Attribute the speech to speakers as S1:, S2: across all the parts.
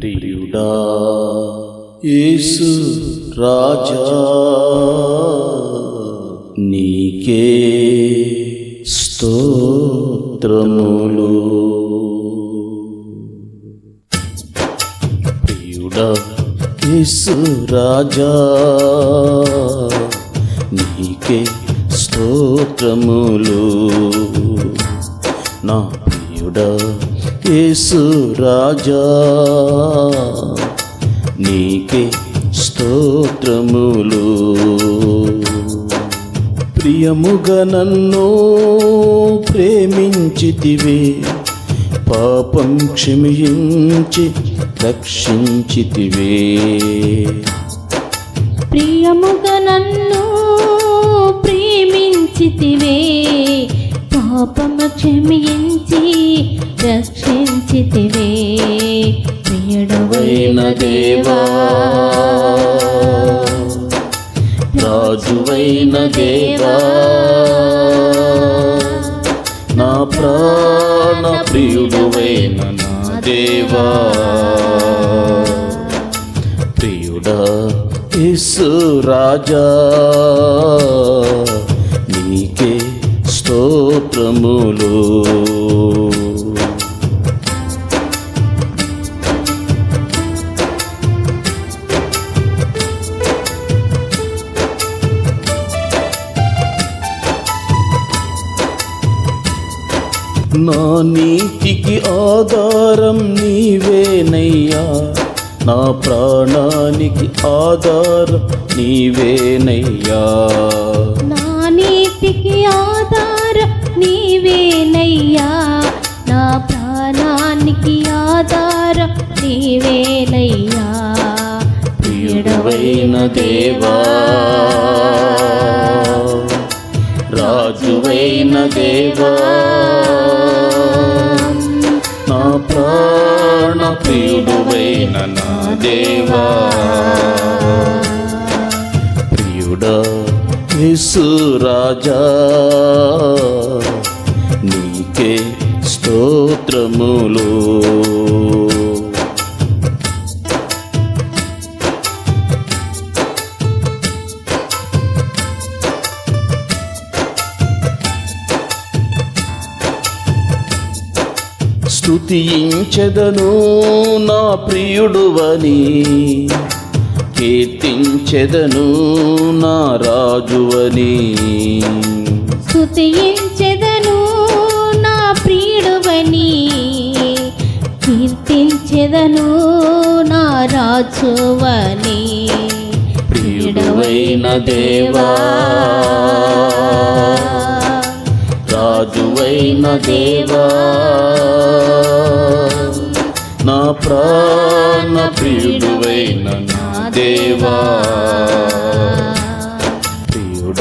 S1: ప్రియుడా. యేసు రాజా. నీకే స్తోత్రములు. ప్రియుడా. యేసు రాజా. నీకే స్తోత్రములు. నా ప్రియుడా. యేసు రాజా నీకే స్తోత్రములు. ప్రియముగా నన్ను ప్రేమించితివే పాపం క్షమించి రక్షించితివే.
S2: ప్రియముగా నన్ను పాపము క్షమించి రక్షించితివే. ప్రియుడవైన దేవా.
S1: రాజువైన దేవా. నా ప్రాణ ప్రియుడువైన నా దేవా. ప్రియుడా ఇసు రాజా నీకే స్తోత్రములు. నా నీతికి ఆధారం నీవేనయ్యా. నా ప్రాణానికి ఆధారం నీవేనయ్యా.
S2: నీవేనయ్యా నా ప్రాణానికి ఆధారం నీవేనయ్యా.
S1: ప్రియుడవైన దేవా రాజువైన దేవా నా ప్రాణ ప్రియుడువైన నా దేవా. ప్రియుడా యేసు రాజా స్తోత్రములు స్తుతించెదను నా ప్రియుడువని కీర్తించెదను నా రాజువని.
S2: స్తుతించెదను కీర్తించెదను నా రాజువని
S1: ప్రియుడవైన దేవా రాజువైన దేవా నా ప్రాణ ప్రియుడువైన నా దేవా ప్రియుడ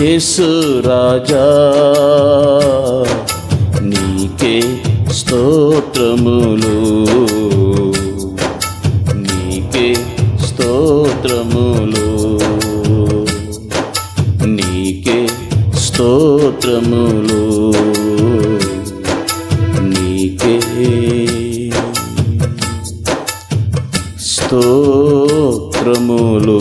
S1: యేసు రాజా నీకే స్తోత్రములు. నీకే స్తోత్రములు. నీకే స్తోత్రములు. నీకే స్తోత్రములు.